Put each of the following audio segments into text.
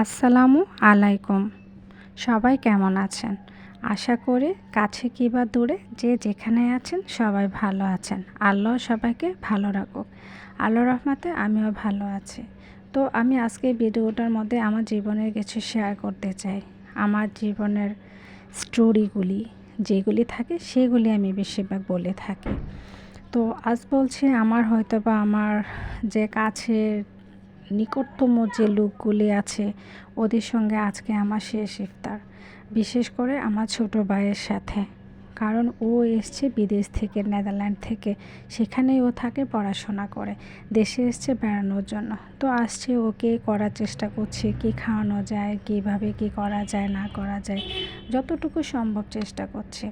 আসসালামু আলাইকুম। সবাই কেমন আছেন? আশা করি কাছে কিবা দূরে যে যেখানে আছেন সবাই ভালো আছেন। আল্লাহ সবাইকে ভালো রাখুক। আল্লাহ রহমাতে আমিও ভালো আছি। তো আমি আজকে ভিডিওটার মধ্যে আমার জীবনের কিছু শেয়ার করতে চাই। আমার জীবনের স্টোরিগুলি যেগুলি থাকে সেগুলি আমি বেশিরভাগ বলে থাকি। তো আজ বলছি আমার হয়তো বা আমার যে কাছের নিকটতম যে লোকগুলি আছে, ওদের সঙ্গে আজকে আমার শেষ ইফতার, বিশেষ করে আমার ছোট ভাইয়ের সাথে। কারণ ও এসছে বিদেশ থেকে, নেদারল্যান্ড থেকে। সেখানেই ও থাকে পড়াশোনা করে। দেশে এসছে বেড়ানোর জন্য। তো আসছে ওকে করার চেষ্টা করছে, কি খাওয়ানো যায়, কীভাবে কি করা যায়, না করা যায়, যতটুকু সম্ভব চেষ্টা করছে।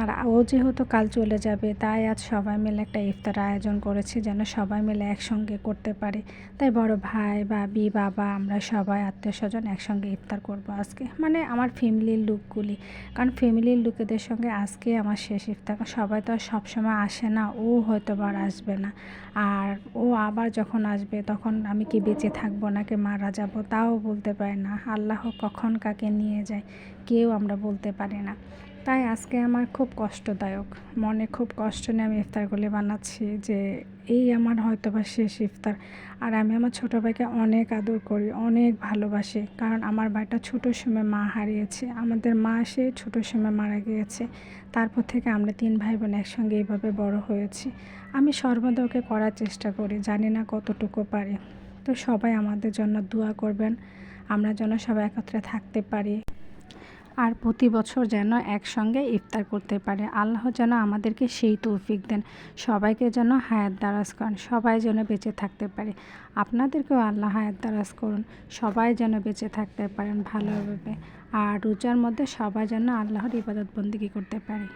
আর ও যেহেতু কাল চলে যাবে, তাই আজ সবাই মিলে একটা ইফতার আয়োজন করেছি যেন সবাই মিলে একসঙ্গে করতে পারে। তাই বড় ভাই বাবি বাবা, আমরা সবাই আত্মীয় স্বজন একসঙ্গে ইফতার করব আজকে। মানে আমার ফ্যামিলির লুকগুলি কারণ ফ্যামিলির লোকেদের সঙ্গে আজকে আমার শেষ ইফতার সবাই তো আর সবসময় আসে না, ও হয়তো আর আসবে না। আর ও আবার যখন আসবে তখন আমি কি বেঁচে থাকব নাকি মারা যাব তাও বলতে পারে না। আল্লাহ কখন কাকে নিয়ে যায় কেউ আমরা বলতে পারি না। তাই আজকে আমার খুব কষ্টদায়ক। মনে খুব কষ্ট নিয়ে আমি ইফতারগুলি বানাচ্ছি যে এই আমার হয়তো বা শেষ ইফতার। আর আমি আমার ছোটো ভাইকে অনেক আদর করি, অনেক ভালোবাসি। কারণ আমার ভাইটা ছোটো সময় মা হারিয়েছে, আমাদের মা সে ছোটো সময় মারা গিয়েছে। তারপর থেকে আমরা তিন ভাই বোন একসঙ্গে এইভাবে বড় হয়েছি। আমি সর্বদা ওকে করার চেষ্টা করি, জানি না কতটুকু পারি। তো সবাই আমাদের জন্য দোয়া করবেন, আমরা যেন সবাই একত্রে থাকতে পারি। আর প্রতি বছর যেন একসঙ্গে ইফতার করতে পারে। আল্লাহ যেন আমাদেরকে সেই তৌফিক দেন, সবাইকে যেন হায়াত দারাজ করেন, সবাই যেন বেঁচে থাকতে পারে। আপনাদেরকেও আল্লাহ হায়াত দারাজ করুন, সবাই যেন বেঁচে থাকতে পারেন ভালোভাবে। আর রোজার মধ্যে সবাই যেন আল্লাহর ইবাদত করতে পারে।